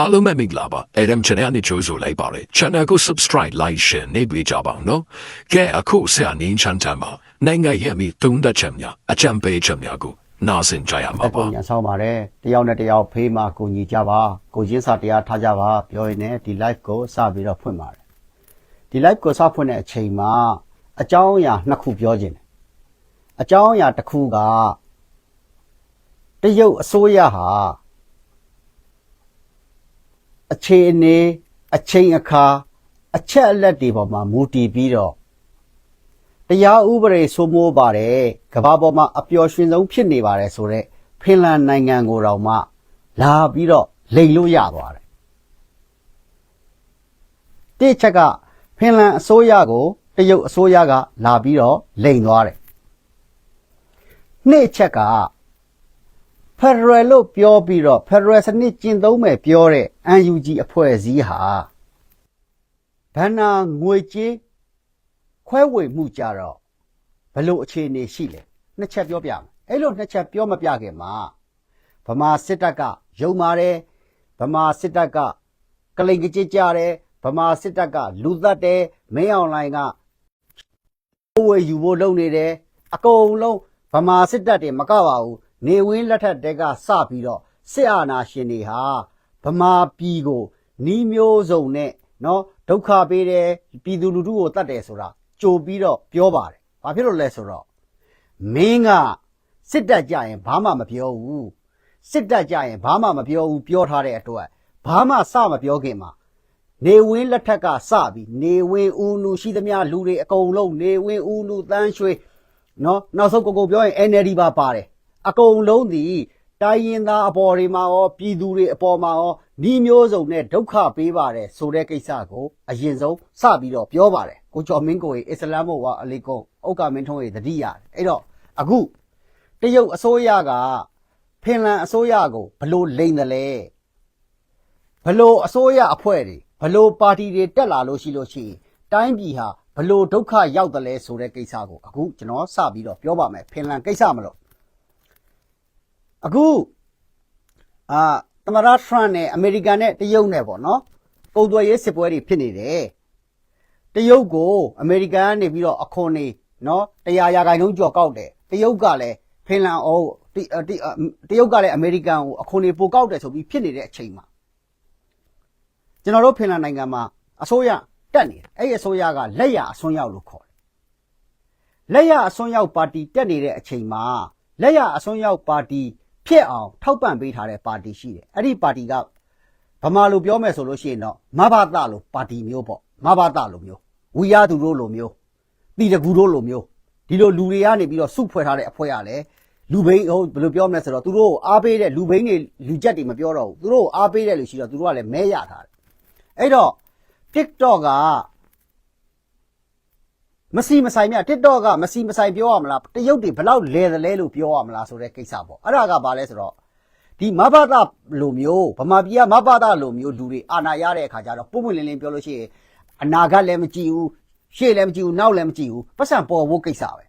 အားလုံးပဲမင်္ဂလာပါ Adam Channel နဲ့ကြိုဆိုလိုက်ပါတယ် Channel ကို Subscribe Like Share နေပေးကြပါဦးနော်ကဲအခုဆရာနင်းချန်တမ်းမှာနိုင်ငံရဲ့မိသုံးသက်ချက်များအကြံပေးချက်များကိုနားဆင်ကြရမှာအပါကုန်ညာဆောင်ပါတယ်တယောက်နဲ့တယောက်ဖေးမှာကိုညီကြပါကိုချင်းစာတရားထားကြပါပြောရင်လည်းဒီ live ကိုစပြီးတော့ဖွင့်ပါတယ်ဒီ live ကိုစဖွင့်တဲ့အချိန်မှာအကြောင်းအရာနှစ်ခုပြောခြင်းတယ်အကြောင်းအရာတစ်ခုကတရုတ်အစိုးရဟာ အခြေအနေအချိန်အခါအချက်အလက်တွေပေါ်မှာမူတည်ပြီးတော့တရားဥပဒေစိုးမိုးပါတယ်ကမ္ဘာပေါ်မှာအပျော်ရွှင်ဆုံးဖြစ်နေပါတယ်ဆိုတော့ဖင်လန်နိုင်ငံကိုတော့မှလာပြီးတော့လိန်လို့ရသွားတယ်တိချက်ကဖင်လန်အစိုးရကိုတရုတ်အစိုးရကလာပြီးတော့လိန်သွားတယ်နှစ်ချက်က ဖက်ဒရယ်လို့ပြောပြီးတော့ဖက်ဒရယ်စနစ်ကျင့်သုံးမယ်ပြောတဲ့ UNG အဖွဲ့အစည်းဟာဘဏ္ဍာငွေကြေးခွဲဝေမှုကြတော့ဘယ်လိုအခြေအနေရှိလဲနှစ်ချက်ပြောပြမယ်အဲ့လိုနှစ်ချက်ပြောမပြခင်မှာဗမာစစ်တပ်ကယုံပါတယ်ဗမာစစ်တပ်ကကလိန်ကကြစ်ကြတယ်ဗမာစစ်တပ်ကလူသက်တယ်မင်းအောင်လိုင်ကဝေယူဖို့လုပ်နေတယ်အကုန်လုံးဗမာစစ်တပ်တွေမကပါဘူး နေဝင်းလက်ထက်တဲကစပြီးတော့စစ်အာဏာရှင်တွေဟာဗမာပြည်ကိုနီးမျိုးစုံနဲ့နော်ဒုက္ခပေးတယ်ပြည်သူလူထုကိုတတ်တယ်ဆိုတာကြိုပြီးတော့ပြောပါတယ်။ဘာဖြစ်လို့လဲဆိုတော့မင်းကစစ်တပ်ကြရင်ဘာမှမပြောဘူးစစ်တပ်ကြရင်ဘာမှမပြောဘူးပြောထားတဲ့အတွက်ဘာမှစမပြောခင်မှာနေဝင်းလက်ထက်ကစပြီးနေဝင်းဦးနူရှိသမျှလူတွေအကုန်လုံးနေဝင်းဦးနူတန်းရွှေနော်နောက်ဆုံးကိုကိုပြောရင် NLD ပါပါတယ် အကုန်လုံးဒီတိုင်းရင်သားအပေါ်တွေမှာရောပြည်သူတွေအပေါ်မှာရောဤမျိုးစုံနဲ့ဒုက္ခပေးပါတယ်ဆိုတဲ့ကိစ္စကိုအရင်ဆုံးစပြီးတော့ပြောပါတယ်ကိုကျော်မင်းကိုရေအစ္စလာမ်ဘုရားအလီကုံဥက္ကမင်းထုံးရေတတိရတယ်အဲ့တော့အခုတရုတ်အစိုးရကဖင်လန်အစိုးရကိုဘလို့လိမ့်တယ်လဲဘလို့အစိုးရအဖွဲ့တွေဘလို့ပါတီတွေတက်လာလို့ရှိလို့ရှိရင်တိုင်းပြည်ဟာဘလို့ဒုက္ခရောက်တယ်လဲဆိုတဲ့ကိစ္စကိုအခုကျွန်တော်စပြီးတော့ပြောပါမယ်ဖင်လန်ကိစ္စမလို့ အခုအာသမရထရန့်နဲ့အမေရိကန်နဲ့တရုတ်နဲ့ပေါ့နော်ပုံသွယ်ရေးစစ်ပွဲတွေဖြစ်နေတယ်တရုတ်ကိုအမေရိကန်ကနေပြီးတော့အခွန်နေနော်တရားရာခိုင်နှုန်းကျော်ကောက်တယ်တရုတ်ကလည်းဖင်လန်အောတတတရုတ်ကလည်းအမေရိကန်ကိုအခွန်နေပိုကောက်တယ်ဆိုပြီးဖြစ်နေတဲ့အချိန်မှာကျွန်တော်တို့ဖင်လန်နိုင်ငံမှာအစိုးရတက်နေတယ်အဲ့ဒီအစိုးရကလက်ရအစွန်းရောက်လို့ခေါ်တယ်လက်ရအစွန်းရောက်ပါတီတက်နေတဲ့အချိန်မှာလက်ရအစွန်းရောက်ပါတီ ဖြစ်အောင်ထောက်ပံ့ပေးထားတဲ့ပါတီရှိတယ်အဲ့ဒီပါတီကဗမာလိုပြောမယ်ဆိုလို့ရှိရင်တော့မဘာသလိုပါတီမျိုးပေါ့မဘာသလိုမျိုးဝီရသူတို့လိုမျိုးတီတကူတို့လိုမျိုးဒီလိုလူတွေကနေပြီးတော့စုဖွဲ့ထားတဲ့အဖွဲ့ရလဲလူဘိန်းဟိုဘယ်လိုပြောမလဲဆိုတော့သူတို့ကိုအားပေးတဲ့လူဘိန်းတွေလူကြက်တွေမပြောတော့ဘူးသူတို့ကိုအားပေးတဲ့လူရှိတော့သူတို့ကလည်းမဲရထားတယ်အဲ့တော့ TikTok က မစီမဆိုင်မြ TikTok ကမစီမဆိုင်ပြောရမလားတရုတ်တွေဘယ်လောက်လဲသလဲလို့ပြောရမလားဆိုတဲ့ကိစ္စပေါ့အဲ့ဒါကဘာလဲဆိုတော့ဒီမဘာသာလိုမျိုးဗမာပြည်ကမဘာသာလိုမျိုးလူတွေအာဏာရတဲ့အခါကျတော့ပုံပွင့်လင်းလင်းပြောလို့ရှိရင်အနာဂတ်လည်းမကြည့်ဘူးရှေ့လည်းမကြည့်ဘူးနောက်လည်းမကြည့်ဘူးပတ်စံပေါ်ဖို့ကိစ္စပဲ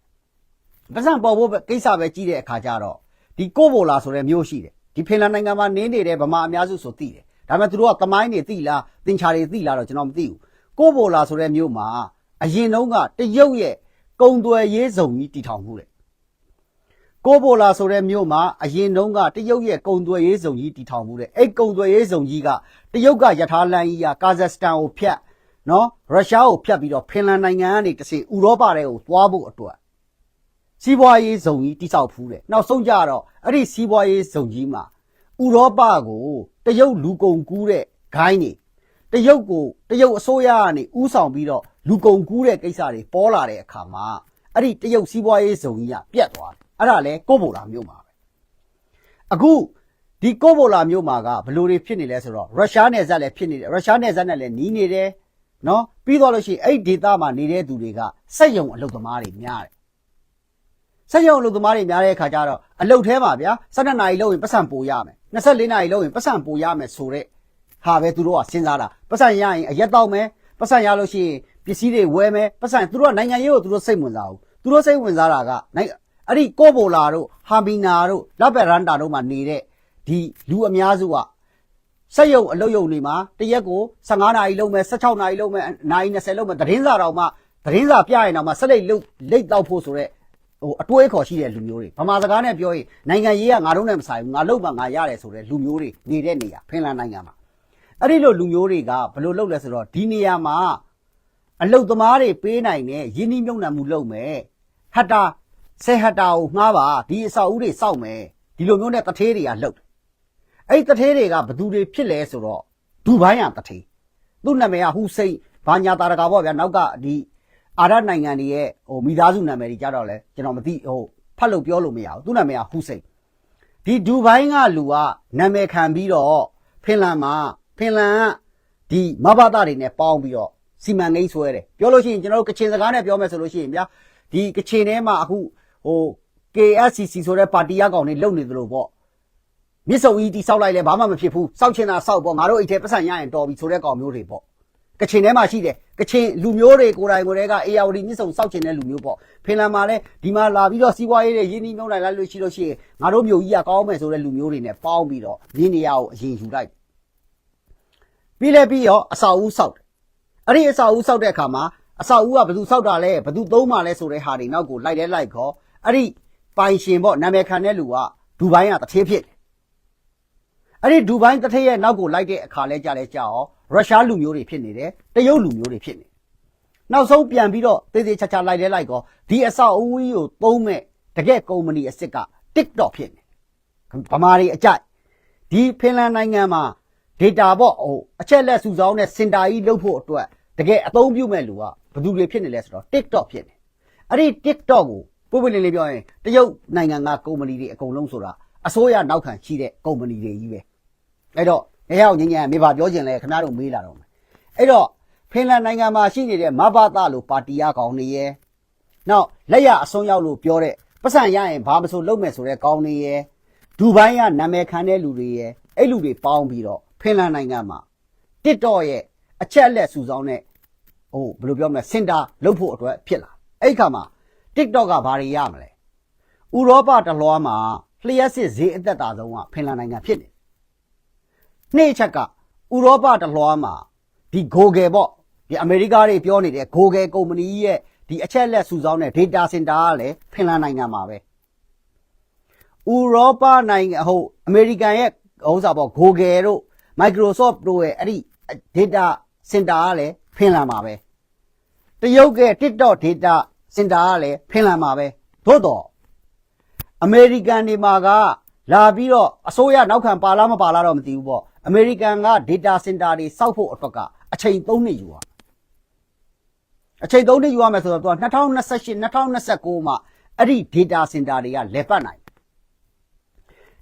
ပတ်စံပေါ်ဖို့ကိစ္စပဲကြည့်တဲ့အခါကျတော့ဒီကိုဘိုလာဆိုတဲ့မျိုးရှိတယ်ဒီဖင်လန်နိုင်ငံမှာနင်းနေတဲ့ဗမာအများစုဆိုသိတယ်ဒါပေမဲ့သူတို့ကသမိုင်းတွေသိလားသင်္ချာတွေသိလားတော့ကျွန်တော်မသိဘူးကိုဘိုလာဆိုတဲ့မျိုးမှာ အရင်တုန်းကတရုတ်ရဲ့ကုံသွယ်ရေးစုံကြီးတည်ထောင်မှုတဲ့ကိုဘိုလာဆိုတဲ့မြို့မှာအရင်တုန်းကတရုတ်ရဲ့ကုံသွယ်ရေးစုံကြီးတည်ထောင်မှုတဲ့အဲ့ကုံသွယ်ရေးစုံကြီးကတရုတ်ကယထာလန်ကြီးကကာဇက်စတန်ကိုဖြတ်နော်ရုရှားကိုဖြတ်ပြီးတော့ဖင်လန်နိုင်ငံကနေတစ်စီဥရောပထဲကိုသွားဖို့အတွက်စီးပွားရေးစုံကြီးတိစောက်ဖူးတယ်နောက်ဆုံးကြတော့အဲ့ဒီစီးပွားရေးစုံကြီးမှာဥရောပကိုတရုတ်လူကုန်ကူးတဲ့ဂိုင်းတွေတရုတ်ကိုတရုတ်အစိုးရကနေဥဆောင်ပြီးတော့ လူကုန်ကူးတဲ့ကိစ္စတွေပေါ်လာတဲ့အခါမှာအဲ့ဒီတရုတ်စီးပွားရေးဇုံကြီးကပြတ်သွားတယ်အဲ့ဒါလဲကိုဘိုလာမျိုးမှာပဲအခုဒီကိုဘိုလာမျိုးမှာကဘယ်လိုတွေဖြစ်နေလဲဆိုတော့ရုရှားနယ်စပ်လည်းဖြစ်နေတယ်ရုရှားနယ်စပ်နဲ့လည်းနီးနေတယ်နော်ပြီးတော့လို့ရှိရင်အဲ့ဒီဒေသမှာနေတဲ့သူတွေကစက်ယုံအလုပ်သမားတွေများတယ်စက်ယုံအလုပ်သမားတွေများတဲ့အခါကျတော့အလုပ်ထဲမှာဗျာ12နာရီလောက်ရင်ပတ်စံပိုရမယ်24နာရီလောက်ရင်ပတ်စံပိုရမယ်ဆိုတဲ့ဟာပဲသူတို့ကစဉ်းစားတာပတ်စံရရင်အရက်တော့မယ်ပတ်စံရလို့ရှိရင် ပစ္စည်းတွေဝယ်မယ်ပတ်စံသူတို့ကနိုင်ငံရေးကိုသူတို့စိတ်ဝင်စားဘူးသူတို့စိတ်ဝင်စားတာကနိုင်အဲ့ဒီကိုဘိုလာတို့ဟာဘီနာတို့လက်ဘက်ရန်တာတို့မှာနေတဲ့ဒီလူအများစုကစက်ရုံအလုပ်ရုံတွေမှာတရက်ကို15နာရီလုံးမယ်16နာရီလုံးမယ်နာရီ20လုံးမယ်သတင်းစာတော်မှသတင်းစာပြရင်တော့မှစက်လိတ်လုတ်လိတ်တော့ဖို့ဆိုတော့ဟိုအတွေးခေါ်ရှိတဲ့လူမျိုးတွေဗမာစကားနဲ့ပြောရင်နိုင်ငံရေးကငါတို့နဲ့မဆိုင်ဘူးငါလုပ်မှငါရတယ်ဆိုတဲ့လူမျိုးတွေနေတဲ့နေရာဖင်လန်နိုင်ငံမှာအဲ့ဒီလိုလူမျိုးတွေကဘယ်လိုလုပ်လဲဆိုတော့ဒီနေရာမှာ အလုတ်သမားတွေပေးနိုင်တဲ့ယင်းနှိမ့်မြုံနှံမှုလုပ်မယ်ဟတ်တာဆယ်ဟတ်တာကိုငှားပါဒီအဆောက်အဦတွေစောက်မယ်ဒီလိုမျိုးနဲ့တထေးတွေကလှုပ်တယ်အဲ့ဒီတထေးတွေကဘသူတွေဖြစ်လဲဆိုတော့ဒူဘိုင်းရတထေးသူ့နာမည်ကဟူစိန်ဘာညာတာရကပေါ့ဗျာနောက်ကဒီအာရနိုင်ငံတွေရဲ့ဟိုမိသားစုနာမည်တွေကြတော့လဲကျွန်တော်မသိဟိုဖတ်လို့ပြောလို့မရဘူးသူ့နာမည်ကဟူစိန်ဒီဒူဘိုင်းကလူကနာမည်ခံပြီးတော့ဖင်လန်မှာဖင်လန်ကဒီမဘာသာတွေနဲ့ပေါင်းပြီးတော့ စီမံကိန်းဆွဲတယ်ပြောလို့ရှိရင်ကျွန်တော်တို့ကချင်စကားနဲ့ပြောမယ်ဆိုလို့ရှိရင်ဗျာဒီကချင်ထဲမှာအခုဟို KSCC ဆိုတဲ့ပါတီရကောင်တွေလုံနေသလိုပေါ့မြစ်စုံကြီးတီဆောက်လိုက်လဲဘာမှမဖြစ်ဘူးစောက်ချင်တာစောက်ပေါ့ငါတို့အိတ်ထဲပတ်စံရရင်တော်ပြီဆိုတဲ့ကောင်မျိုးတွေပေါ့ကချင်ထဲမှာရှိတယ်ကချင်လူမျိုးတွေကိုယ်တိုင်ကိုယ်တည်းကအေယာဝတီမြစ်စုံစောက်ချင်တဲ့လူမျိုးပေါ့ဖင်လန်မှာလဲဒီမှာလာပြီးတော့စီးပွားရေးတွေရင်းနှီးမြှုပ်နှံလိုက်လို့ရှိလို့ရှိရင်ငါတို့မျိုးကြီးကကောင်းမယ်ဆိုတဲ့လူမျိုးတွေနဲ့ပေါင်းပြီးတော့ရင်းနေရကိုအရင်ယူလိုက်ပြီးလဲပြီးတော့အစာဦးစောက်တယ် အဲ့ဒီအစာဦးစောက်တဲ့အခါမှာအစာဦးကဘယ်သူစောက်တာလဲဘယ်သူသုံးမှလဲဆိုတဲ့ဟာတွေနောက်ကိုလိုက်လဲလိုက်ခေါ်အဲ့ဒီပိုင်ရှင်ပေါ့နာမည်ခံတဲ့လူကဒူဘိုင်းကတထေးဖြစ်တယ်အဲ့ဒီဒူဘိုင်းတစ်ထက်ရဲ့နောက်ကိုလိုက်တဲ့အခါလဲကြာလဲကြာအောင်ရုရှားလူမျိုးတွေဖြစ်နေတယ်တရုတ်လူမျိုးတွေဖြစ်နေတယ်နောက်ဆုံးပြန်ပြီးတော့သေးသေးချာချာလိုက်လဲလိုက်ကောဒီအဆောက်အဦကြီးကိုသုံးမဲ့တကယ့်ကုမ္ပဏီအစ်စ်က TikTok ဖြစ်နေတယ်ဗမာတွေအကြိုက်ဒီဖင်လန်နိုင်ငံမှာ data ပေါ့ဟိုအချက်လက်စုဆောင်းတဲ့စင်တာကြီးလုပ်ဖို့အတွက်တကယ်အသုံးပြုမဲ့လူကဘယ်သူတွေဖြစ်နေလဲဆိုတော့ TikTok ဖြစ်နေအဲ့ဒီ TikTok ကိုပွင့်ပွင့်လင်းလင်းပြောရင်တရုတ်နိုင်ငံကကုမ္ပဏီတွေအကုန်လုံးဆိုတာအစိုးရနောက်ခံရှိတဲ့ကုမ္ပဏီတွေကြီးပဲအဲ့တော့နေရောက်ငင်းငင်းမေပါပြောခြင်းလဲခင်ဗျားတို့မေးလာတော့မယ်အဲ့တော့ဖင်လန်နိုင်ငံမှာရှိနေတဲ့မဘာသာလို့ပါတီရကောင်နေရဲ့နောက်လက်ရအစွန်းရောက်လို့ပြောတဲ့ပတ်စံရရင်ဘာမဆိုလုပ်မယ်ဆိုတဲ့ကောင်နေရဲ့ဒူဘိုင်းကနာမည်ခံတဲ့လူတွေရဲ့အဲ့လူတွေပေါင်းပြီးတော့ ဖင်လန်နိုင်ငံမှာ TikTok ရဲ့အချက်အလက်စုဆောင်းတဲ့ဟိုဘယ်လိုပြောမလဲစင်တာလုပ်ဖို့အတွက်ဖြစ်လာအဲ့ဒီခါမှာ TikTok ကဘာတွေရမလဲဥရောပတစ်လွှားမှာလျှက်စစ်ဈေးအသက်တာဆုံးကဖင်လန်နိုင်ငံဖြစ်နေနှစ်အချက်ကဥရောပတစ်လွှားမှာဒီ Google ပေါ့ဒီအမေရိကတွေပြောနေတဲ့ Google ကုမ္ပဏီရဲ့ဒီအချက်လက်စုဆောင်းတဲ့ data center ကလည်းဖင်လန်နိုင်ငံမှာပဲဥရောပနိုင်ငံဟိုအမေရိကန်ရဲ့ဥစ္စာပေါ့ Google တို့ Microsoft တို့ရဲ့အဲ့ဒီ data center ကလည်းဖင်လန်မှာပဲတရုတ်ရဲ့ TikTok data center ကလည်းဖင်လန်မှာပဲသို့တော့အမေရိကန်တွေမှာကလာပြီးတော့အစိုးရနောက်ခံပါလားမပါလားတော့မသိဘူးပေါ့အမေရိကန်က data center တွေစောက်ဖို့အတွက်ကအချိန်3နှစ်ယူရအချိန်3နှစ်ယူရမယ်ဆိုတော့သူက2028 2029မှာအဲ့ဒီ data center တွေကလဲပတ်နိုင်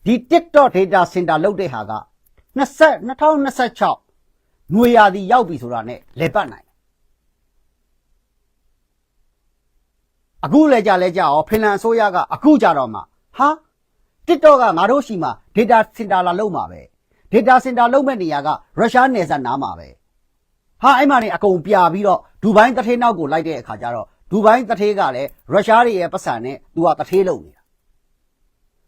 ဒီ TikTok data center လောက်တဲ့ဟာက 20 2026ຫນွေရာသီရောက်ပြီဆိုတာ ਨੇ လဲပတ်နိုင် အခုလဲကြလဲကြအောင်ဖင်လန်အစိုးရကအခုကြတော့မှဟာ TikTok ကငါတို့ရှိမှ data center လာလုပ်မှာပဲ data center လုပ်မဲ့နေရာကရုရှားနယ်စပ်နားမှာပဲဟာအဲ့မှာနေအကုန်ပြပြီးတော့ဒူဘိုင်းတထေးနောက်ကိုလိုက်တဲ့အခါကျတော့ဒူဘိုင်းတထေးကလည်းရုရှားတွေရဲ့ပတ်စံနဲ့သူကတထေးလုပ်နေတာ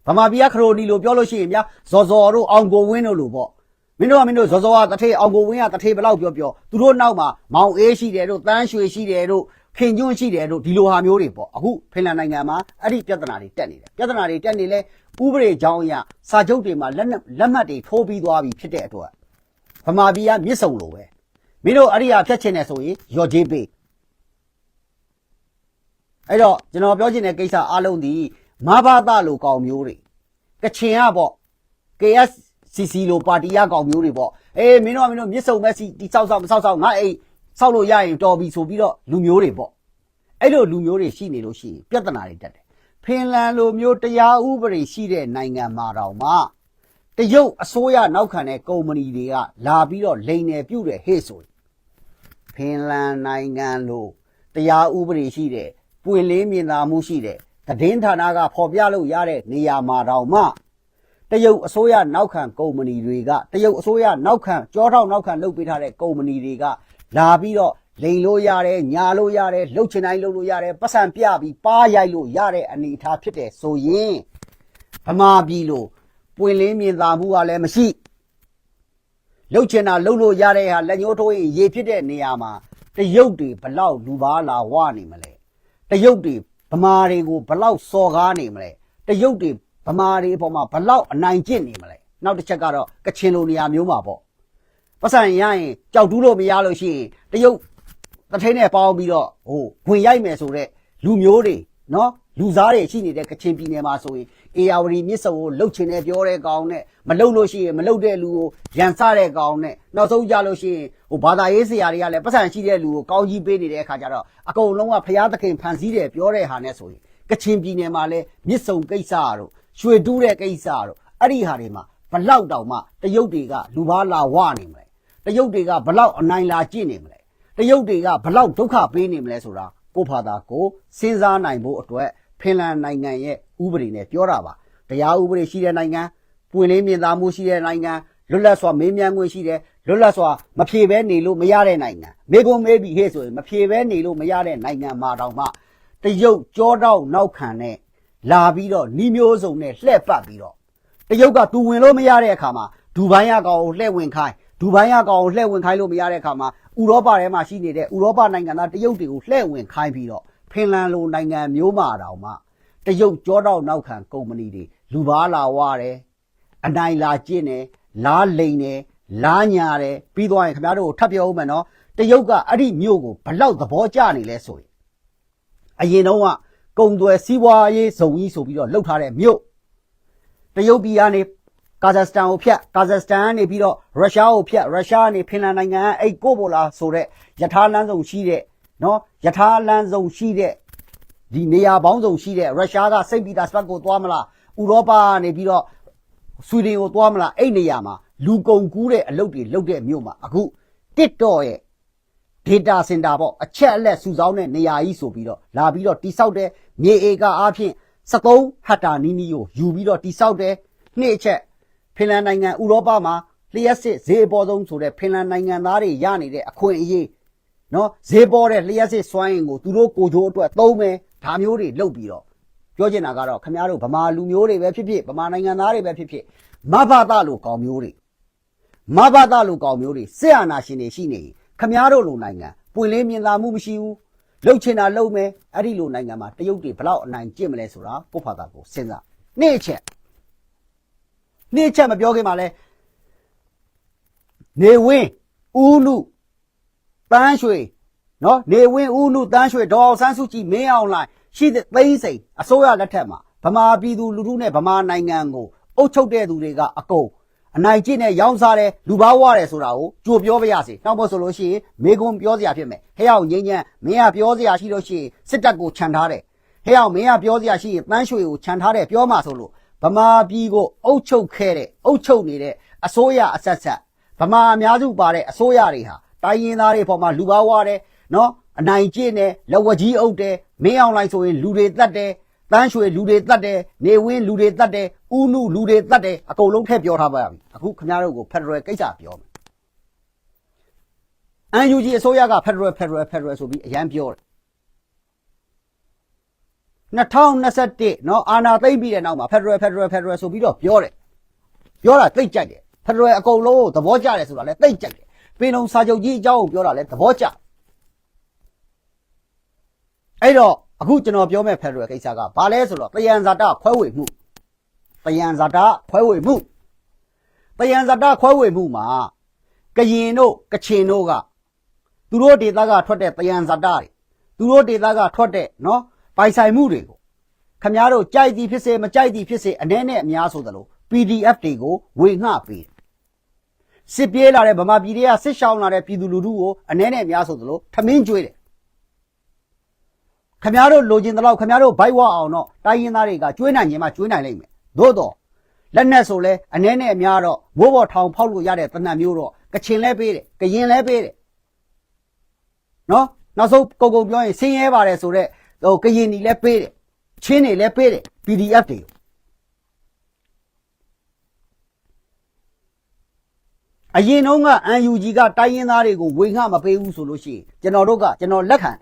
ဗမာပြည်ကခရိုနီလို့ပြောလို့ရှိရင်ဗျာဇော်ဇော်တို့အောင်ကိုဝင်းတို့လို့ပေါ့မင်းတို့ကမင်းတို့ဇော်ဇော်ကတထေးအောင်ကိုဝင်းကတထေးဘယ်လောက်ပြောပြောသူတို့နောက်မှာမောင်အေးရှိတယ်တို့တန်းရွှေရှိတယ်တို့ခင်ကျွန်းရှိတယ်တို့ဒီလိုဟာမျိုးတွေပေါ့အခုဖင်လန်နိုင်ငံမှာအဲ့ဒီပြဿနာတွေတက်နေတယ်ပြဿနာတွေတက်နေလဲဥပဒေကြောင်းအရစာချုပ်တွေမှာလက်နက်လက်မှတ်တွေထိုးပြီးသွားပြီဖြစ်တဲ့အတွက်ဗမာပြည်ကမြစ်စုံလိုပဲမင်းတို့အဲ့ဒီဟာဖြတ်ချင်တယ်ဆိုရင်ရော်ဂျေးပေးအဲ့တော့ကျွန်တော်ပြောချင်တဲ့ကိစ္စအားလုံးဒီ မဘာသာလိုကောင်မျိုးတွေကချင်ကပေါ့ KSCC လိုပါတီရကောင်မျိုးတွေပေါ့အေးမင်းတို့ကမင်းတို့မြစ်စုံမဲ့စီတိဆောက်ဆောက်မဆောက်ဆောက်ငါအိမ်ဆောက်လို့ရရင်တော်ပြီဆိုပြီးတော့လူမျိုးတွေပေါ့အဲ့လိုလူမျိုးတွေရှိနေလို့ရှိရင်ပြဿနာတွေတက်တယ်ဖင်လန်လိုမျိုးတရားဥပဒေရှိတဲ့နိုင်ငံမှာတော့မှတရုတ်အစိုးရနောက်ခံတဲ့ကုမ္ပဏီတွေကလာပြီးတော့လိန်နယ်ပြုတ်တယ်ဟဲ့ဆိုရင်ဖင်လန်နိုင်ငံလိုတရားဥပဒေရှိတဲ့ပွင့်လင်းမြင်သာမှုရှိတဲ့ သတင်းဌာနကဖော်ပြလို့ရတဲ့နေရာမှာတော့မှတရုတ်အစိုးရနောက်ခံကုမ္ပဏီတွေကတရုတ်အစိုးရနောက်ခံကြောထောက်နောက်ခံလုပ်ပေးထားတဲ့ကုမ္ပဏီတွေကလာပြီးတော့လိန်လို့ရတယ်ညာလို့ရတယ်လှုပ်ချင်တိုင်းလှုပ်လို့ရတယ်ပတ်စံပြပြီးပါရိုက်လို့ရတဲ့အနေအထားဖြစ်တယ်ဆိုရင်ဗမာပြည်လိုပွင့်လင်းမြင်သာမှုကလည်းမရှိလှုပ်ချင်တာလှုပ်လို့ရတဲ့ဟာလက်ညှိုးထိုးရင်ရေဖြစ်တဲ့နေရာမှာတရုတ်တွေဘလောက်လူပါလာဝနေမလဲတရုတ်တွေ ဗမာတွေကိုဘလောက်စော်ကားနေမလဲတရုတ်တွေဗမာတွေအပေါ်မှာဘလောက်အနိုင်ကျင့်နေမလဲနောက်တစ်ချက်ကတော့ကချင်လိုနေရာမျိုးမှာပေါ့ပတ်စံရရင်ကြောက်တူးလို့မရလို့ရှိရင်တရုတ်တထိန်နဲ့ပေါင်းပြီးတော့ဟိုဝင်ရိုက်မယ်ဆိုတော့လူမျိုးတွေနော်လူသားတွေရှိနေတဲ့ကချင်ပြည်နယ်မှာဆိုရင် အေယာဝတီမြစ်စုံကိုလှုပ်ချင်တယ်ပြောတဲ့ကောင်နဲ့မလှုပ်လို့ရှိရင်မလှုပ်တဲ့လူကိုရန်စတဲ့ကောင်နဲ့နောက်ဆုံးကြလို့ရှိရင်ဟိုဘာသာရေးဆရာတွေကလည်းပတ်စံရှိတဲ့လူကိုကောင်းကြီးပေးနေတဲ့အခါကျတော့အကုန်လုံးကဖျားသခင်ဖန်ဆည်းတယ်ပြောတဲ့ဟာနဲ့ဆိုရင်ကချင်ပြည်နယ်မှာလည်းမြစ်စုံကိစ္စတို့ရွှေတူးတဲ့ကိစ္စတို့အဲ့ဒီဟာတွေမှာဘလောက်တောင်မှတရုတ်တွေကလူပါလာဝနေမလဲတရုတ်တွေကဘလောက်အနိုင်လာကျင့်နေမလဲတရုတ်တွေကဘလောက်ဒုက္ခပေးနေမလဲဆိုတာကိုယ့်ဖာသာကိုစဉ်းစားနိုင်ဖို့အတွက် ဖင်လန်နိုင်ငံရဲ့ဥပဒေနဲ့ပြောတာပါတရားဥပဒေရှိတဲ့နိုင်ငံပွင့်လင်းမြင်သာမှုရှိတဲ့နိုင်ငံလွတ်လပ်စွာမေးမြန်းခွင့်ရှိတယ်လွတ်လပ်စွာမဖြေဘဲနေလို့မရတဲ့နိုင်ငံမေကုံမေးပြီးဟဲ့ဆိုရင်မဖြေဘဲနေလို့မရတဲ့နိုင်ငံမှာတောင်မှတရုတ်ကြောတောက်နောက်ခံနဲ့လာပြီးတော့နှီးမျိုးစုံနဲ့လှည့်ပတ်ပြီးတော့တရုတ်ကသူဝင်လို့မရတဲ့အခါမှာဒူဘိုင်းရကောင်ကိုလှည့်ဝင်ခိုင်းဒူဘိုင်းရကောင်ကိုလှည့်ဝင်ခိုင်းလို့မရတဲ့အခါမှာဥရောပထဲမှာရှိနေတဲ့ဥရောပနိုင်ငံသားတရုတ်တွေကိုလှည့်ဝင်ခိုင်းပြီးတော့ ဖင်လန်လိုနိုင်ငံမျိုးမှာတောင်မှတရုတ်ကြောတော့နောက်ခံကုမ္ပဏီတွေလူပါလာဝရတယ်အနိုင်လာကျင့်တယ်လားလိန်တယ်လားညာတယ်ပြီးသွားရင်ခင်ဗျားတို့ကိုထပ်ပြောဦးမယ်နော်တရုတ်ကအဲ့ဒီမြို့ကိုဘလောက်သဘောကျနေလဲဆိုရင်အရင်တော့ကကုံသွယ်စီးပွားရေးဇုံကြီးဆိုပြီးတော့လှုပ်ထားတဲ့မြို့တရုတ်ပြည်ကနေကာဇက်စတန်ကိုဖြတ်ကာဇက်စတန်ကနေပြီးတော့ရုရှားကိုဖြတ်ရုရှားကနေဖင်လန်နိုင်ငံကအဲ့ကိုပိုလာဆိုတဲ့ယထာလမ်းဆောင်ရှိတဲ့ နော်ယထာလမ်းဆောင်ရှိတဲ့ဒီနေရာပေါင်းစုံရှိတဲ့ရုရှားကစိတ်ပီတာစဘတ်ကိုသွားမလားဥရောပကနေပြီးတော့ဆွီဒင်ကိုသွားမလားအဲ့နေရာမှာလူကုန်ကူးတဲ့အလုပ်တွေလုပ်တဲ့မြို့မှာအခု TikTok ရဲ့ data center ပေါ့အချက်အလက်စုဆောင်းတဲ့နေရာကြီးဆိုပြီးတော့လာပြီးတော့တိဆောက်တဲ့မြေဧကအားဖြင့်73ဟက်တာနီးနီးကိုယူပြီးတော့တိဆောက်တဲ့နှစ်အချက်ဖင်လန်နိုင်ငံဥရောပမှာလျှက်စစ်ဈေးအပေါ်ဆုံးဆိုတဲ့ဖင်လန်နိုင်ငံသားတွေရနေတဲ့အခွင့်အရေး နော်ဈေးပေါ်တဲ့လျှက်စစ်စွမ်းအင်ကိုသူတို့ကိုယ်ကျိုးအတွက်သုံးမယ်ဒါမျိုးတွေလုပ်ပြီးတော့ပြောချင်တာကတော့ခမရတို့ဗမာလူမျိုးတွေပဲဖြစ်ဖြစ်ဗမာနိုင်ငံသားတွေပဲဖြစ်ဖြစ်မဘာသာလို့ကောင်းမျိုးတွေမဘာသာလူကောင်မျိုးတွေစစ်အာဏာရှင်တွေရှိနေရင်ခမားတို့လိုနိုင်ငံပွင့်လင်းမြင်သာမှုမရှိဘူးလှုပ်ချင်တာလှုပ်မယ်အဲ့ဒီလိုနိုင်ငံမှာတရုတ်တွေဘလောက်အနိုင်ကျင့်မလဲဆိုတာကိုယ့်ဖာသာကိုစဉ်းစားနေ့အချက်နေ့အချက်မပြောခင်မှာလဲနေဝင်းဦးနု တန်းရွှေနော်နေဝင်းဦးနုတန်းရွှေဒေါ်အောင်ဆန်းစုကြည်မင်းအောင်လှိုင်ရှိတဲ့သိန်းစိန်အစိုးရလက်ထက်မှာဗမာပြည်သူလူထုနဲ့ဗမာနိုင်ငံကိုအုပ်ချုပ်တဲ့သူတွေကအကုန်အနိုင်ကျင့်နဲ့ရောင်းစားတယ်လူဘာဝရတယ်ဆိုတာကိုကြိုပြောပြရစီနောက်မို့ဆိုလို့ရှိရင်မေကွန်ပြောစရာဖြစ်မယ်ဟဲ့အောင်ငိမ့်ညံ့မင်းကပြောစရာရှိလို့ရှိရင်စစ်တပ်ကိုခြံထားတယ်ဟဲ့အောင်မင်းကပြောစရာရှိရင်တန်းရွှေကိုခြံထားတယ်ပြောမှဆိုလို့ဗမာပြည်ကိုအုပ်ချုပ်ခဲ့တဲ့အုပ်ချုပ်နေတဲ့အစိုးရအဆက်ဆက်ဗမာအများစုပါတဲ့အစိုးရတွေဟာ တိုင်းရင်းသားတွေပေါ်မှာလူဘာဝရတယ်နော်အနိုင်ကျင့်တယ်လက်ဝတ်ကြီးအုပ်တယ်မင်းအောင်လိုက်ဆိုရင်လူတွေတတ်တယ် တန်းရွှေလူတွေတတ်တယ်နေဝင်းလူတွေတတ်တယ်ဥနုလူတွေတတ်တယ်အကုန်လုံးထည့်ပြောထားပါပြီအခုခင်ဗျားတို့ကိုဖက်ဒရယ်ကိစ္စပြောမယ်အန်ယူဂျီအစိုးရကဖက်ဒရယ်ဖက်ဒရယ်ဖက်ဒရယ်ဆိုပြီးအရန်ပြောတယ်2021เนาะအာနာသိမ့်ပြီးတဲ့နောက်မှာဖက်ဒရယ်ဖက်ဒရယ်ဖက်ဒရယ်ဆိုပြီးတော့ပြောတယ်ပြောတာသိကြိုက်တယ်ဖက်ဒရယ်အကုန်လုံးကိုသဘောကျတယ်ဆိုတာလည်းသိကြိုက်တယ် ပင်လုံစာချုပ်ကြီးအကြောင်းကိုပြောတာလည်းသဘောကျတယ်အဲ့တော့အခုကျွန်တော်ပြောမဲ့ဖက်ဒရယ်ကိစ္စကဘာလဲဆိုတော့တယံဇာတခွဲဝေမှုတယံဇာတခွဲဝေမှုတယံဇာတခွဲဝေမှုမှာကရင်တို့ကချင်တို့ကသူတို့ဒေသကထွက်တဲ့တယံဇာတတွေသူတို့ဒေသကထွက်တဲ့နော်ပိုင်ဆိုင်မှုတွေကိုခမားတို့ကြိုက်သည်ဖြစ်စေမကြိုက်သည်ဖြစ်စေအ ਨੇ နဲ့အများဆိုသလို PDF တွေကိုဝေငှပေးတယ် စစ်ပြေးလာတဲ့ဗမာပြည်တွေကစစ်ရှောင်းလာတဲ့ပြည်သူလူထုကိုအ ਨੇ နဲ့အများဆိုသလိုထမင်းကျွေးတယ်ခမားတို့လိုချင်တဲ့လောက်ခမားတို့ဘိုက်ဝအောင်တော့တိုင်းရင်းသားတွေကကျွေးနိုင်ရင်မှကျွေးနိုင်လိမ့်မယ်သို့တော့လက်နဲ့ဆိုလဲအ ਨੇ နဲ့အများတော့မိုးပေါ်ထောင်ဖောက်လို့ရတဲ့တနတ်မျိုးတော့ကချင်လဲပေးတယ်ကရင်လဲပေးတယ်နော်နောက်ဆုံးကုံကုံပြောရင်ဆင်းရဲပါတယ်ဆိုတော့ဟိုကရင်နီလဲပေးတယ်ချင်းနေလဲပေးတယ် PDF တွေကို အရင်တုန်းက UNG ကတိုင်းရင်းသားတွေကိုဝေငှမပေးဘူးဆိုလို့ရှိရင်ကျွန်တော်တို့ကကျွန်တော်လက်ခံတယ်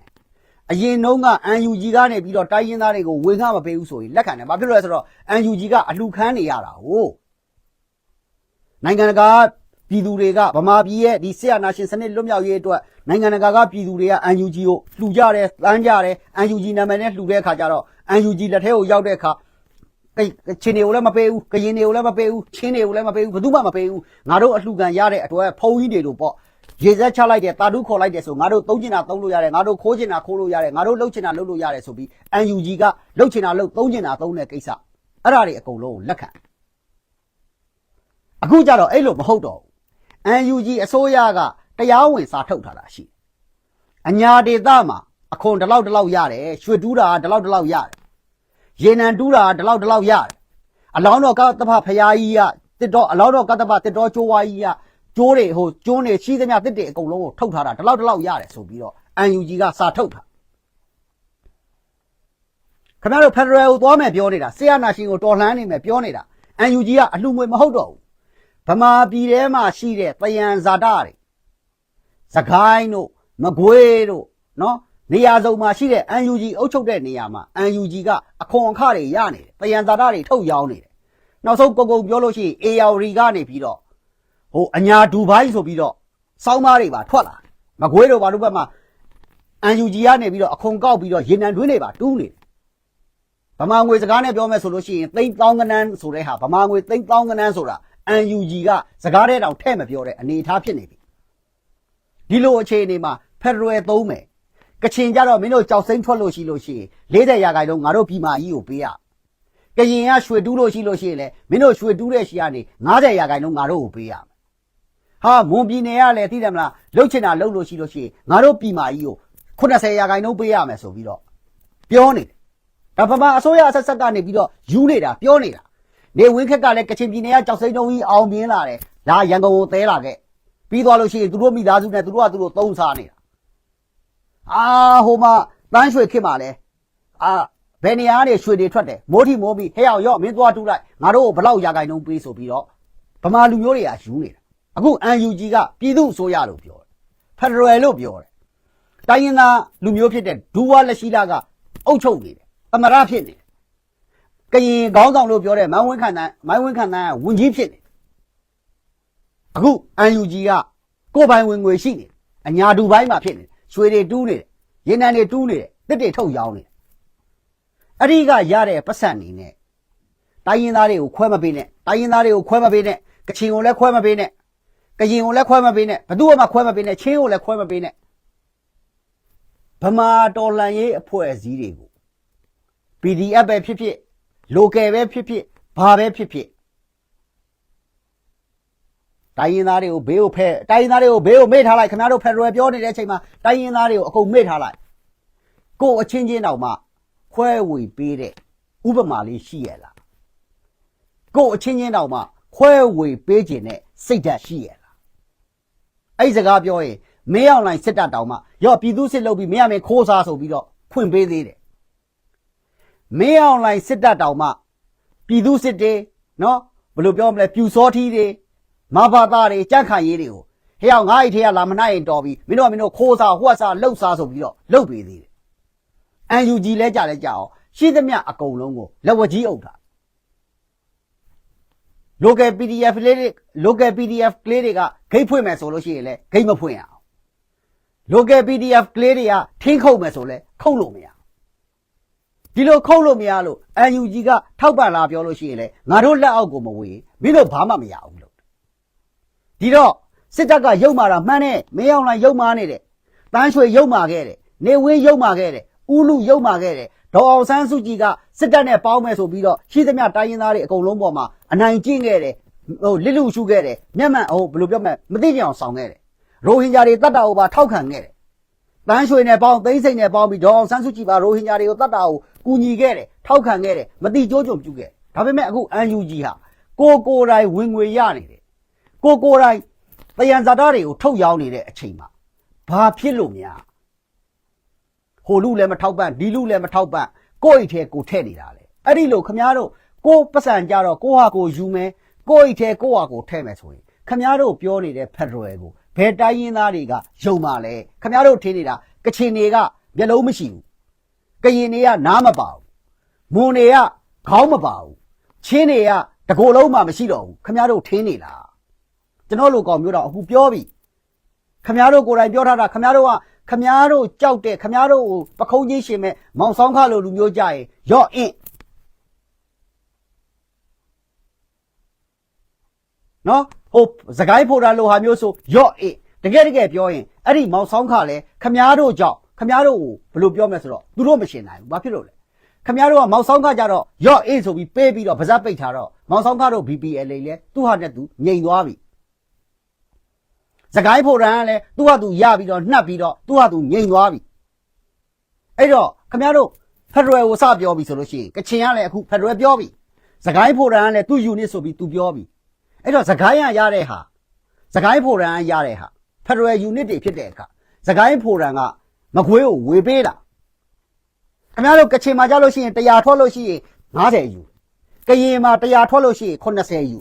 အရင်တုန်းက UNG ကနေပြီးတော့တိုင်းရင်းသားတွေကိုဝေငှမပေးဘူးဆိုရင်လက်ခံတယ်။ဘာဖြစ်လို့လဲဆိုတော့ UNG ကအလှခံနေရတာဟုတ်။နိုင်ငံတကာပြည်သူတွေကဗမာပြည်ရဲ့ဒီဆရာနာရှင်စနစ်လွတ်မြောက်ရေးအတွက်နိုင်ငံတကာကပြည်သူတွေက UNG ကိုလှူကြတယ်တန်းကြတယ် UNG နာမည်နဲ့လှူတဲ့အခါကျတော့ UNG လက်ထဲကိုရောက်တဲ့အခါအဲ ချင်းတွေကိုလည်းမပေးဘူးကရင်တွေကိုလည်းမပေးဘူးချင်းတွေကိုလည်းမပေးဘူးဘယ်သူမှမပေးဘူးငါတို့အလှူခံရတဲ့အတွက်ဖုံကြီးတွေတို့ပေါ့ရေစက်ချလိုက်တယ်တာတုခေါ်လိုက်တယ်ဆိုငါတို့သုံးချင်တာသုံးလို့ရတယ်ငါတို့ခိုးချင်တာခိုးလို့ရတယ်ငါတို့လှုပ်ချင်တာလှုပ်လို့ရတယ်ဆိုပြီး UNG ကလှုပ်ချင်တာလှုပ်သုံးချင်တာသုံးတဲ့ကိစ္စအဲ့ဒါတွေအကုန်လုံးကိုလက်ခံအခုကြတော့အဲ့လိုမဟုတ်တော့ဘူး UNG အစိုးရကတရားဝင်စာထုတ်ထားတာရှိတယ်အညာဒေသမှာအခွန်တစ်လောက်တစ်လောက်ရတယ်ရွှေတူးတာကတစ်လောက်တစ်လောက်ရတယ် ရေနံတူးတာကတစ်လောက်တစ်လောက်ရတယ်အလောင်းတော်ကတ္တဖဖရာကြီးကတစ်တော်အလောင်းတော်ကတ္တဖတစ်တော်ကျိုးဝါကြီးကကျိုးတွေဟိုကျိုးနေရှိသမျှတစ်တွေအကုန်လုံးကိုထုတ်ထားတာတစ်လောက်တစ်လောက်ရတယ်ဆိုပြီးတော့ UNG ကစာထုတ်ထားခင်ဗျားတို့ဖက်ဒရယ်ကိုသွားမယ်ပြောနေတာဆရာနာရှင်ကိုတော်လှန်နေမယ်ပြောနေတာ UNG ကအလှငွေမဟုတ်တော့ဘူးဗမာပြည်ထဲမှာရှိတဲ့တယံဇာတတွေစကိုင်းတို့မကွေးတို့နော် နေရာစုံမှာရှိတဲ့ UNG အုပ်ချုပ်တဲ့နေရာမှာ UNG ကအခွန်အခတွေရနေတယ်တယံဇာတတွေထုတ်ရောင်းနေတယ်နောက်ဆုံးကုံကုံပြောလို့ရှိရင် AR ကနေပြီးတော့ဟိုအညာဒူဘိုင်းဆိုပြီးတော့စောင်းမားတွေပါထွက်လာတယ်မကွေးတို့ဘာလို့ဘက်မှာ UNG ကနေပြီးတော့အခွန်ကောက်ပြီးတော့ရေနံတွင်းတွေပါတူးနေတယ်ဗမာငွေစကားနဲ့ပြောမယ်ဆိုလို့ရှိရင်သိန်းတောင်းကနန်းဆိုတဲ့ဟာဗမာငွေသိန်းတောင်းကနန်းဆိုတာ UNG ကစကားတဲ့တောင်ထဲ့မပြောတဲ့အနေအထားဖြစ်နေပြီဒီလိုအခြေအနေမှာဖက်ဒရယ်သုံးမယ် ကချင်ကြတော့မင်းတို့ကြောက်စိမ့်ထွက်လို့ရှိလို့ရှိရင်40ရာခိုင်နှုန်းငါတို့ပြည်မာကြီးကိုပေးရကရင်ကရွှေတူးလို့ရှိလို့ရှိရင်လည်းမင်းတို့ရွှေတူးတဲ့ရှီကနေ90ရာခိုင်နှုန်းငါတို့ကိုပေးရမယ်ဟာမွန်ပြည်နယ်ကလည်းသိတယ်မလားလှုပ်ချင်တာလှုပ်လို့ရှိလို့ရှိရင်ငါတို့ပြည်မာကြီးကို80ရာခိုင်နှုန်းပေးရမယ်ဆိုပြီးတော့ပြောနေတယ်ဒါဗမာအစိုးရအဆက်ဆက်ကနေပြီးတော့ယူနေတာပြောနေတာနေဝင်းခက်ကလည်းကချင်ပြည်နယ်ကကြောက်စိမ့်တုံးကြီးအောင်မြင်လာတယ်ဒါရန်ကုန်ကိုတဲလာခဲ့ပြီးသွားလို့ရှိရင်သူတို့မိသားစုနဲ့သူတို့ကသူတို့သုံးစားနေတာ အာဟိုမှာတန်းရွှေခစ်မှာလဲအာဘယ်နေရာကနေရွှေတွေထွက်တယ်မိုးထီမိုးပြီးဟဲ့အောင်ရော့မင်းသွားတူးလိုက်ငါတို့ကိုဘလောက်ရာခိုင်နှုန်းပေးဆိုပြီးတော့ဗမာလူမျိုးတွေကယူနေတာအခု UNG ကပြည်သူအစိုးရလို့ပြောတယ်ဖက်ဒရယ်လို့ပြောတယ်တိုင်းရင်းသားလူမျိုးဖြစ်တဲ့ဒူဝါလက်ရှိလာကအုပ်ချုပ်နေတယ်အမရဖြစ်နေတယ်ကရင်ခေါင်းဆောင်လို့ပြောတဲ့မိုင်းဝင်းခန္ဓာမိုင်းဝင်းခန္ဓာကဝန်ကြီးဖြစ်နေတယ်အခု UNG ကကိုယ်ပိုင်ဝင်ငွေရှိနေတယ်အညာဒူပိုင်းမှာဖြစ်နေတယ် ရွှေတွေတူးနေတယ်ရေနံတွေတူးနေတယ်တစ်တွေထုတ်ရောင်းနေတယ်အဲ့ဒီကရတဲ့ပတ်စံနေနဲ့တိုင်းရင်းသားတွေကိုခွဲမပေးနဲ့တိုင်းရင်းသားတွေကိုခွဲမပေးနဲ့ကချင်ကိုလည်းခွဲမပေးနဲ့ကရင်ကိုလည်းခွဲမပေးနဲ့ဘယ်သူမှခွဲမပေးနဲ့ချင်းကိုလည်းခွဲမပေးနဲ့ဗမာတော်လှန်ရေးအဖွဲ့အစည်းတွေကို PDF ပဲဖြစ်ဖြစ် local ပဲဖြစ်ဖြစ်ဘာပဲဖြစ်ဖြစ် တိုင်းရင်းသားတွေကိုဘေးကိုဖဲတိုင်းရင်းသားတွေကိုဘေးကိုမေ့ထားလိုက်ခင်ဗျားတို့ဖက်ဒရယ်ပြောနေတဲ့အချိန်မှာတိုင်းရင်းသားတွေကိုအကုန်မေ့ထားလိုက်ကိုယ်အချင်းချင်းတောင်မှခွဲဝေပေးတဲ့ဥပမာလေးရှိရလားကိုယ်အချင်းချင်းတောင်မှခွဲဝေပေးခြင်းနဲ့စိတ်ဓာတ်ရှိရလားအဲ့ဒီစကားပြောရင်မင်းအောင်လိုင်းစစ်တပ်တောင်မှရော့ပြည်သူစစ်လုပ်ပြီးမင်းရမင်းခိုးစားဆိုပြီးတော့ဖွင့်ပေးသေးတယ်မင်းအောင်လိုင်းစစ်တပ်တောင်မှပြည်သူစစ်တွေနော်ဘယ်လိုပြောမလဲပြူစောထီးတွေ မဘာသားတွေကြန့်ခိုင်ရေးတွေကိုဟဲ့အောင်ငါ့အိတ်ထဲကလာမနှိုက်ရင်တော်ပြီမင်းတို့ကမင်းတို့ခိုးစားဟွက်စားလှုပ်စားဆိုပြီးတော့လှုပ်ပေးသေးတယ် UNG လဲကြလဲကြအောင်ရှိသမျှအကုန်လုံးကိုလက်ဝကြီးအုပ်တာ local PDF လေးတွေ local PDF ကလေးတွေကဂိတ်ဖွင့်မယ်ဆိုလို့ရှိရင်လည်းဂိတ်မဖွင့်ရအောင် local PDF ကလေးတွေကထင်းခုတ်မယ်ဆိုလဲခုတ်လို့မရအောင်ဒီလိုခုတ်လို့မရလို့ UNG ကထောက်ပံ့လာပြောလို့ရှိရင်လည်းငါတို့လက်အောက်ကိုမဝေမင်းတို့ဘာမှမရဘူးလို့ ဒီတော့စစ်တပ်ကရုံမာတာမှန်းနဲ့မင်းအောင်လိုင်းရုံမာနေတယ်တန်းရွှေရုံမာခဲ့တယ်နေဝင်းရုံမာခဲ့တယ်ဦးလူရုံမာခဲ့တယ်ဒေါ်အောင်ဆန်းစုကြည်ကစစ်တပ်နဲ့ပေါင်းမယ်ဆိုပြီးတော့ရှိသမျှတိုင်းရင်းသားတွေအကုန်လုံးပေါ်မှာအနိုင်ကျင့်ခဲ့တယ်ဟိုလစ်လူရှုခဲ့တယ်မျက်မှန်ဟိုဘယ်လိုပြောမလဲမသိကြအောင်ဆောင်ခဲ့တယ်ရိုဟင်ဂျာတွေတတ်တာကိုပါထောက်ခံခဲ့တယ်တန်းရွှေနဲ့ပေါင်းသိန်းစိန်နဲ့ပေါင်းပြီးဒေါအောင်ဆန်းစုကြည်ပါရိုဟင်ဂျာတွေကိုတတ်တာကိုကူညီခဲ့တယ်ထောက်ခံခဲ့တယ်မတိကျိုးကြုံပြုခဲ့တယ်ဒါပေမဲ့အခု UNG ဟာကိုကိုယ်တိုင်ဝင်ငွေရနေတယ် ကိုကိုယ်တိုင်တယံဇာတာတွေကိုထုတ်ရောင်းနေတဲ့အချိန်မှာဘာဖြစ်လို့များဟိုလူလည်းမထောက်ပံ့ဒီလူလည်းမထောက်ပံ့ကိုယ့်အိတ်ထဲကိုထည့်နေတာလေအဲ့ဒီလိုခမားတို့ကိုယ်ပတ်စံကြတော့ကိုယ့်ဟာကိုယ်ယူမယ်ကိုယ့်အိတ်ထဲကိုယ့်ဟာကိုယ်ထည့်မယ်ဆိုရင်ခမားတို့ပြောနေတဲ့ဖက်ဒရယ်ကိုဘယ်တိုင်းရင်းသားတွေကယုံပါလဲခမားတို့ထင်နေတာကချင်တွေကမျက်လုံးမရှိဘူးကရင်တွေကနားမပါဘူးမွန်တွေကခေါင်းမပါဘူးချင်းတွေကတကိုယ်လုံးမှမရှိတော့ဘူးခမားတို့ထင်နေလား ကျွန်တော်လိုကောင်မျိုးတော့အခုပြောပြီခမားတို့ကိုယ်တိုင်ပြောထားတာခမားတို့ကခမားတို့ကြောက်တဲ့ခမားတို့ကိုပခုံးကြီးရှင်မဲ့မောင်ဆောင်ခလိုလူမျိုးကြရင်ရော့အင်းနော်ဟိုစကိုင်းဖိုတာလိုဟာမျိုးဆိုရော့အင်းတကယ်တကယ်ပြောရင်အဲ့ဒီမောင်ဆောင်ခလည်းခမားတို့ကြောက်ခမားတို့ကိုဘယ်လိုပြောမလဲဆိုတော့သူတို့မရှင်နိုင်ဘူးဘာဖြစ်လို့လဲခမရတို့ကမောင်ဆောင်ခကြတော့ရော့အေးဆိုပြီးပေးပြီးတော့ဗဇက်ပိတ်ထားတော့မောင်ဆောင်ခတို့ BPL လေးလဲသူ့ဟာနဲ့သူငြိမ်သွားပြီ စကိုင်းဖိုရန်ကလည်းသူ့ဟာသူရပြီးတော့နှက်ပြီးတော့သူ့ဟာသူငြိမ်သွားပြီအဲ့တော့ခမရတို့ဖက်ဒရယ်ကိုစပြောပြီဆိုလို့ရှိရင်ကချင်ကလည်းအခုဖက်ဒရယ်ပြောပြီစကိုင်းဖိုရန်ကလည်းသူ့ unit ဆိုပြီးသူပြောပြီအဲ့တော့စကိုင်းရရတဲ့ဟာစကိုင်းဖိုရန်ကရတဲ့ဟာဖက်ဒရယ် unit တွေဖြစ်တဲ့အခါစကိုင်းဖိုရန်ကမကွေးကိုဝေပေးတာခင်ဗျားတို့ကချင်မှာကြလို့ရှိရင်100ထွက်လို့ရှိရင်90ယူကရင်မှာ100ထွက်လို့ရှိရင်80ယူ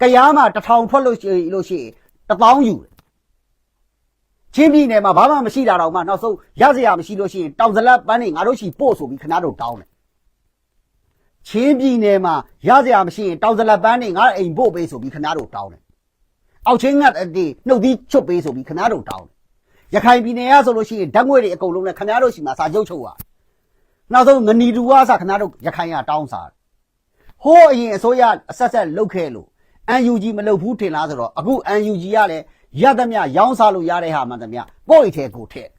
ကရားမှာ1000ထွက်လို့ရှိရင်လို့ရှိရင် 1000ယူချင်းပြည်နယ်မှာဘာမှမရှိတာတော့မှနောက်ဆုံးရစရာမရှိလို့ရှိရင်တောင်စလက်ပန်းနေငါတို့ရှိပို့ဆိုပြီးခင်ဗျားတို့တောင်းတယ်ချင်းပြည်နယ်မှာရစရာမရှိရင်တောင်စလက်ပန်းနေငါအိမ်ပို့ပေးဆိုပြီးခင်ဗျားတို့တောင်းတယ်အောက်ချင်းငတ်အတီနှုတ်သီးချွတ်ပေးဆိုပြီးခင်ဗျားတို့တောင်းတယ်ရခိုင်ပြည်နယ်ကဆိုလို့ရှိရင်ဓာတ်ငွေတွေအကုန်လုံးနဲ့ခင်ဗျားတို့ရှိမှာစာချုပ်ချုပ်ရနောက်ဆုံးငနီတူဝါစာခင်ဗျားတို့ရခိုင်ရတောင်းစားတယ်ဟိုးအရင်အစိုးရအဆက်ဆက်လုတ်ခဲ့လို့ UNG မလုတ်ဘူးထင်လားဆိုတော့အခု UNG ကလည်းရသမျှရောင်းစားလို့ရတဲ့ဟာမှန်သမျှကိုယ့်အိတ်ထဲကိုထည့်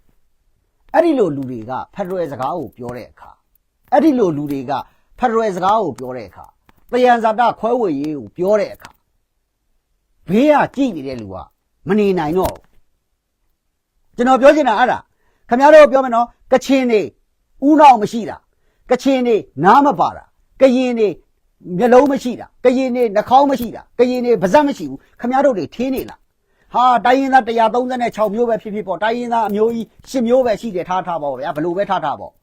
အဲ့ဒီလိုလူတွေကဖက်ဒရယ်စကားကိုပြောတဲ့အခါအဲ့ဒီလိုလူတွေကဖက်ဒရယ်စကားကိုပြောတဲ့အခါတယံဇာတခွဲဝေရေးကိုပြောတဲ့အခါဘေးကကြည့်နေတဲ့လူကမနေနိုင်တော့ဘူးကျွန်တော်ပြောချင်တာအဲ့ဒါခင်ဗျားတို့ပြောမယ်နော်ကချင်နေဥနောက်မရှိတာကချင်နေနားမပါတာကရင်နေ မျက်လုံးမရှိတာကရင်နေနှာခေါင်းမရှိတာကရင်နေပါးစပ်မရှိဘူးခမရတို့တွေထင်းနေလားဟာတိုင်းရင်းသား136မျိုးပဲဖြစ်ဖြစ်ပေါ့တိုင်းရင်းသားအမျိုးကြီး10မျိုးပဲရှိတယ်ထားထားပါဗျာဘလို့ပဲထားထားပေါ့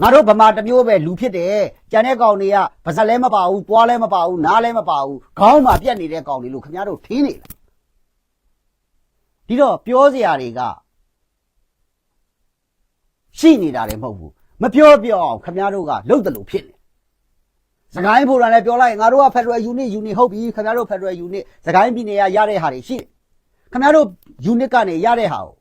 ငါတို့ဗမာတစ်မျိုးပဲလူဖြစ်တယ်ကြံတဲ့ကောင်တွေကပါးစပ်လည်းမပါဘူးသွားလည်းမပါဘူးနားလည်းမပါဘူးခေါင်းမှာပြက်နေတဲ့ကောင်တွေလို့ခမရတို့ထင်းနေလားဒီတော့ပြောစရာတွေကရှိနေတာလည်းမဟုတ်ဘူးမပြောပြောအောင်ခမရတို့ကလှုပ်တယ်လို့ဖြစ်နေ စကိုင်းဖိုရန်လည်းပြောလိုက်ငါတို့က Federal Unit Unit ဟုတ်ပြီခမရတို့ Federal Unit စကိုင်းပြည်နယ်ကရတဲ့ဟာတွေရှိတယ်ခမရတို့ Unit ကနေရတဲ့ဟာကို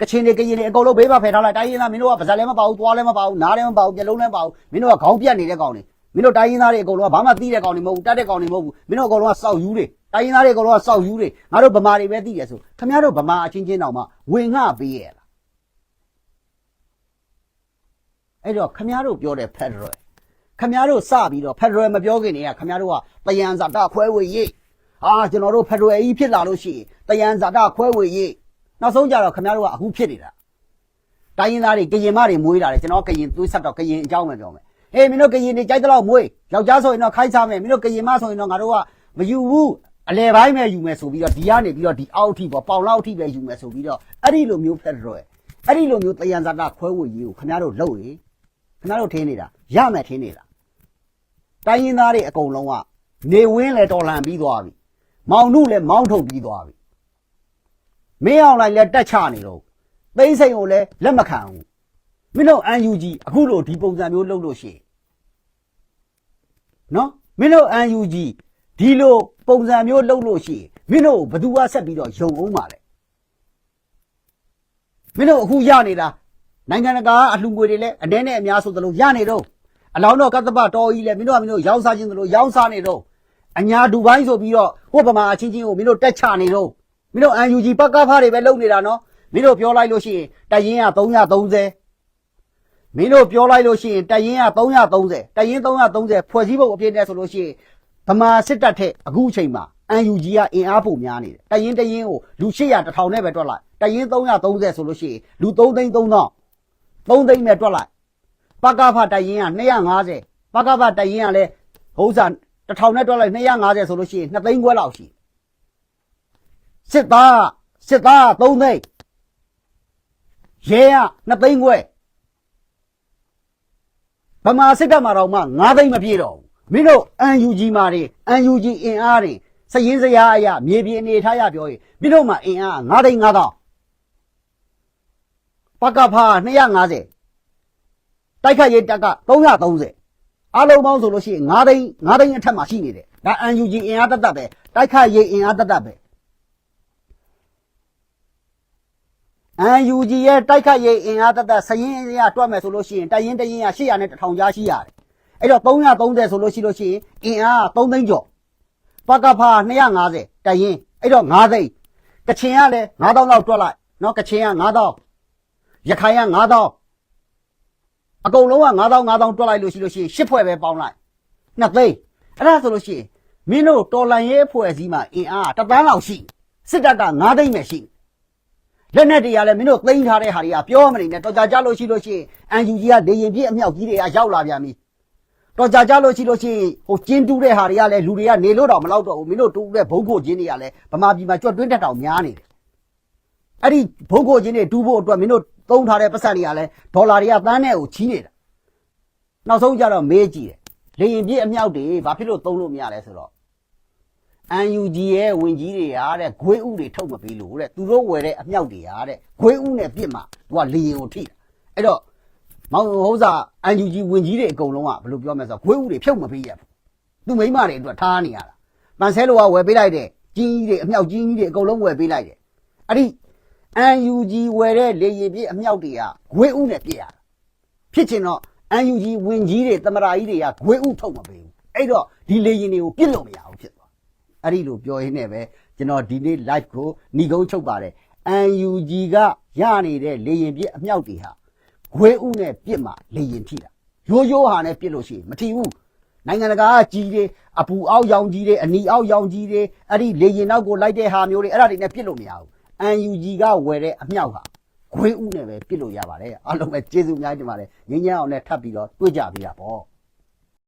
ကချင်တွေကရင်တွေအကုန်လုံးဘေးမှာဖယ်ထားလိုက်တိုင်းရင်းသားမင်းတို့ကပါဇက်လည်းမပါဘူးသွားလည်းမပါဘူးနားလည်းမပါဘူးမျက်လုံးလည်းမပါဘူးမင်းတို့ကခေါင်းပြတ်နေတဲ့ကောင်တွေမင်းတို့တိုင်းရင်းသားတွေအကုန်လုံးကဘာမှသိတဲ့ကောင်တွေမဟုတ်ဘူးတတ်တဲ့ကောင်တွေမဟုတ်ဘူးမင်းတို့အကုန်လုံးကစောက်ယူတွေတိုင်းရင်းသားတွေအကုန်လုံးကစောက်ယူတွေငါတို့ဗမာတွေပဲသိတယ်ဆိုခမရတို့ဗမာအချင်းချင်းတောင်မှဝင်ငှပေးရလားအဲ့တော့ခမည်းတော်ပြောတဲ့ Federal ခမည်းတော်စပြီးတော့ Federal မပြောခင်တည်းကခမည်းတော်ကတယံဇာတခွဲဝေရေးဟာကျွန်တော်တို့ Federal ကြီးဖြစ်လာလို့ရှိရင်တယံဇာတခွဲဝေရေးနောက်ဆုံးကြတော့ခမည်းတော်ကအခုဖြစ်နေတာတိုင်းရင်းသားတွေကရင်မတွေမွေးလာတယ်ကျွန်တော်ကရင်သွေးဆက်တော့ကရင်အကြောင်းပဲပြောမယ်ဟေးမင်းတို့ကရင်တွေကြိုက်တော့မွေးယောက်ျားဆိုရင်တော့ခိုင်းစားမယ်မင်းတို့ကရင်မဆိုရင်တော့ငါတို့ကမယူဘူးအလဲပိုင်းပဲယူမယ်ဆိုပြီးတော့ဒီကနေပြီးတော့ဒီအောက်ထိပေါ့ပေါင်လောက်ထိပဲယူမယ်ဆိုပြီးတော့အဲ့ဒီလိုမျိုး Federal အဲ့ဒီလိုမျိုးတယံဇာတခွဲဝေရေးကိုခမည်းတော်လုပ်ရင်ခင်ဗျားတို့ထင်းနေတာရမယ်ထင်းနေတာ တိုင်းရင်းသားတွေအကုန်လုံးကနေဝင်းလဲတော်လန်ပြီးသွားပြီမောင်နုလည်းမောင်းထုတ်ပြီးသွားပြီမင်းအောင်လိုက်လည်းတက်ချနေတော့သိမ့်စိန်ကိုလည်းလက်မခံဘူးမင်းတို့ UNG အခုလိုဒီပုံစံမျိုးလုပ်လို့ရှိရင်နော်မင်းတို့ UNG ဒီလိုပုံစံမျိုးလုပ်လို့ရှိရင်မင်းတို့ဘယ်သူကဆက်ပြီးတော့ယုံအောင်ပါလဲမင်းတို့အခုရနေတာနိုင်ငံတကာအလှူငွေတွေလည်းအတင်းနဲ့အများဆိုသလိုရနေတော့ အလောင်းတော့ကတ္တပတော်ကြီးလည်းမင်းတို့ကမင်းတို့ရောင်းစားခြင်းသလိုရောင်းစားနေတော့အညာဒူဘိုင်းဆိုပြီးတော့ဟိုဗမာအချင်းချင်းကိုမင်းတို့တက်ချနေတော့မင်းတို့ UNG ပကဖားတွေပဲလုပ်နေတာနော်မင်းတို့ပြောလိုက်လို့ရှိရင်တရင်က330မင်းတို့ပြောလိုက်လို့ရှိရင်တရင်က330တရင်330ဖွဲ့စည်းပုံအပြည့်နဲ့ဆိုလို့ရှိရင်ဗမာစစ်တပ်ထက်အခုအချိန်မှာ UNG ကအင်အားပိုများနေတယ်တရင်တရင်ကိုလူ800 1000နဲ့ပဲတွက်လိုက်တရင်330ဆိုလို့ရှိရင်လူ3သိန်း3000 3သိန်းနဲ့တွက်လိုက် ပကဖတိုင်ရင်က250ပကဖတိုင်ရင်ကလည်းဟိုးစား1000နဲ့တွက်လိုက်250ဆိုလို့ရှိရင်2သိန်းခွဲလောက်ရှိစစ်သားစစ်သား3သိန်းရဲက2သိန်းခွဲဗမာစစ်တပ်မှာတော့မှ9သိန်းမပြည့်တော့ဘူးမင်းတို့ UNG မှာတွေ UNG အင်အားတွေစည်ရင်းစရာအရာမြေပြင်အနေထားရပြောရင်မင်းတို့မှာအင်အား9သိန်း9000ပကဖာ250 တိုက်ခတ်ရေးတက်က330အလုံးပေါင်းဆိုလို့ရှိရင်9ဒိန်း9ဒိန်းအထက်မှာရှိနေတယ်ဒါ UNG အင်အားတက်တက်ပဲတိုက်ခတ်ရေးအင်အားတက်တက်ပဲ UNG ရဲ့တိုက်ခတ်ရေးအင်အားတက်တက်စရင်ရတွက်မယ်ဆိုလို့ရှိရင်တိုင်ရင်တရင်ရ800နဲ့1000ကြားရှိရတယ်အဲ့တော့330ဆိုလို့ရှိလို့ရှိရင်အင်အား3သိန်းကျော်ပကဖာ250တိုင်ရင်အဲ့တော့9သိန်းကချင်ကလည်း9000လောက်တွက်လိုက်နော်ကချင်က9000ရခိုင်က9000 အကုန်လုံးက9000 9000တွက်လိုက်လို့ရှိလို့ရှိရင်10ဖွဲ့ပဲပေါင်းလိုက်2သိန်းအဲ့ဒါဆိုလို့ရှိရင်မင်းတို့တော်လန်ရေးအဖွဲ့အစည်းမှာအင်အားတစ်သန်းလောက်ရှိစစ်တပ်က9သိန်းပဲရှိလက်နဲ့တွေကလည်းမင်းတို့သိမ်းထားတဲ့ဟာတွေကပြောမနေနဲ့တော်ကြကြလို့ရှိလို့ရှိရင်အန်ယူဂျီကလေရင်ပြည့်အမြောက်ကြီးတွေကရောက်လာပြန်ပြီတော်ကြကြလို့ရှိလို့ရှိရင်ဟိုကျင်းတူးတဲ့ဟာတွေကလည်းလူတွေကနေလို့တော့မလောက်တော့ဘူးမင်းတို့တူးတဲ့ဘုံကိုချင်းတွေကလည်းဗမာပြည်မှာကြွက်တွင်းတက်တောင်များနေတယ်အဲ့ဒီဘုံကိုချင်းတွေတူးဖို့အတွက်မင်းတို့ သုံးထားတဲ့ပတ်စံတွေကလည်းဒေါ်လာတွေကသန်းနဲ့ကိုချီးနေတာနောက်ဆုံးကြတော့မေးကြည့်တယ်လေရင်ပြည့်အမြောက်တွေဘာဖြစ်လို့သုံးလို့မရလဲဆိုတော့ UNG ရဲ့ဝင်ကြီးတွေကတဲ့ဂွေးဥတွေထုတ်မပေးလို့တဲ့သူတို့ဝယ်တဲ့အမြောက်တွေကတဲ့ဂွေးဥနဲ့ပြစ်မှသူကလေရင်ကိုထိတာအဲ့တော့မောင်ဟုတ်စား UNG ဝင်ကြီးတွေအကုန်လုံးကဘယ်လိုပြောမလဲဆိုတော့ဂွေးဥတွေဖြုတ်မပေးရဘူးသူမိန်းမတွေအတွက်ထားနေရတာပန်ဆဲလိုကဝယ်ပေးလိုက်တယ်ကြီးကြီးတွေအမြောက်ကြီးကြီးတွေအကုန်လုံးဝယ်ပေးလိုက်တယ်အဲ့ဒီ UNG ဝယ်တဲ့လေရင်ပြည့်အမြောက်တွေကဂွေးဥနဲ့ပြစ်ရတာဖြစ်ချင်တော့ UNG ဝင်ကြီးတွေတမရာကြီးတွေကဂွေးဥထုတ်မပေးဘူးအဲ့တော့ဒီလေရင်တွေကိုပြစ်လို့မရဘူးဖြစ်သွားအဲ့ဒီလိုပြောရင်းနဲ့ပဲကျွန်တော်ဒီနေ့ live ကိုหนีကုန်းချုပ်ပါတယ် UNG ကရနေတဲ့လေရင်ပြစ်အမြောက်တွေဟာဂွေးဥနဲ့ပြစ်မှလေရင်ထိတာရိုးရိုးဟာနဲ့ပြစ်လို့ရှိရင်မထိဘူးနိုင်ငံတကာကကြီးတွေအပူအောက်ရောင်ကြီးတွေအနီအောက်ရောင်ကြီးတွေအဲ့ဒီလေရင်နောက်ကိုလိုက်တဲ့ဟာမျိုးတွေအဲ့ဒါတွေနဲ့ပြစ်လို့မရဘူး UNG ကဝယ်တဲ့အမြောက်ဟာဂွေးဥနဲ့ပဲပြစ်လို့ရပါတယ်အားလုံးပဲကျေးဇူးအများကြီးတင်ပါတယ်ငင်းညမ်းအောင်နဲ့ထပ်ပြီးတော့တွေ့ကြပေးတာပေါ့